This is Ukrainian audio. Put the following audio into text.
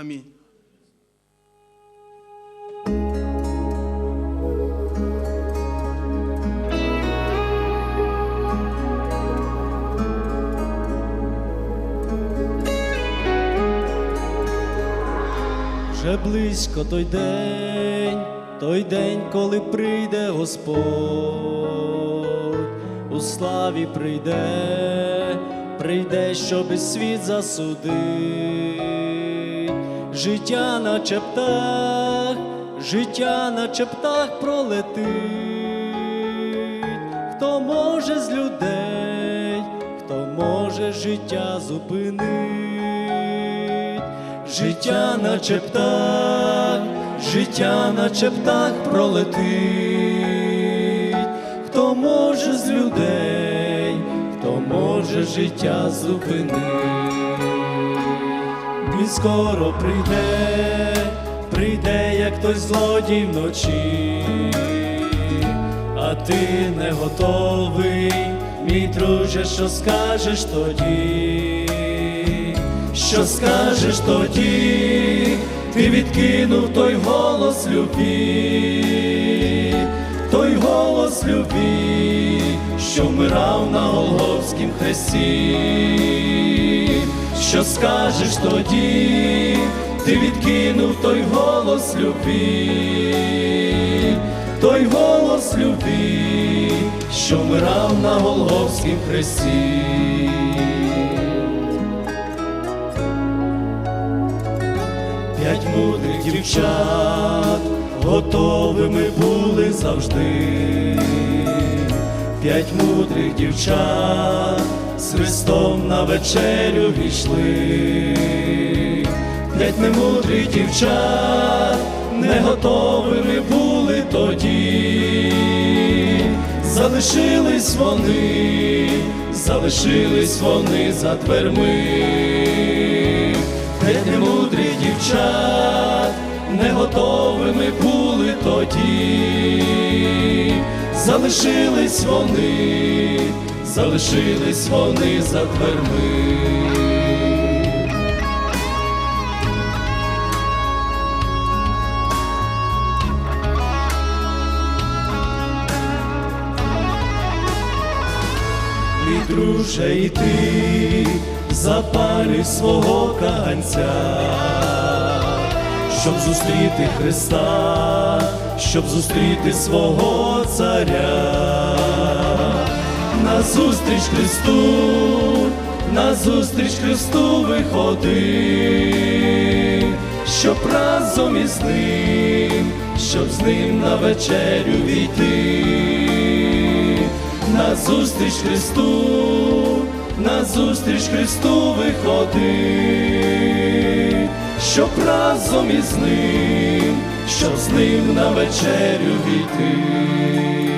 Амінь. Вже близько той день, той день, коли прийде Господь, у славі прийде, прийде, щоби світ засудить, життя наче птах, життя наче птах пролетить, хто може з людей, хто може життя зупинить? Життя наче птах, життя наче птах пролетить, хто може з людей, хто може життя зупинить, він скоро прийде, прийде, як той злодій вночі, а ти не готовий, мій друже, що скажеш тоді? Що скажеш тоді, ти відкинув той голос любі, той голос любі, що вмирав на Голгофськім хресті. Що скажеш тоді, ти відкинув той голос любі, той голос любі, що вмирав на Голгофськім хресті. П'ять мудрих дівчат готовими були завжди, п'ять мудрих дівчат з Христом на вечерю війшли, п'ять немудрих дівчат не готовими були тоді, залишились вони, залишились вони за дверми. Геть немудрі дівчат не готовими були тоді, залишились вони, залишились вони за дверми. Мій друже, і ти запалюй свого каганця, щоб зустріти Христа, щоб зустріти свого царя, назустріч Христу, назустріч Христу виходи, щоб разом із ним, щоб з ним на вечерю війти назустріч Христу, назустріч Христу виходи, щоб разом із ним, щоб з ним на вечерю війти.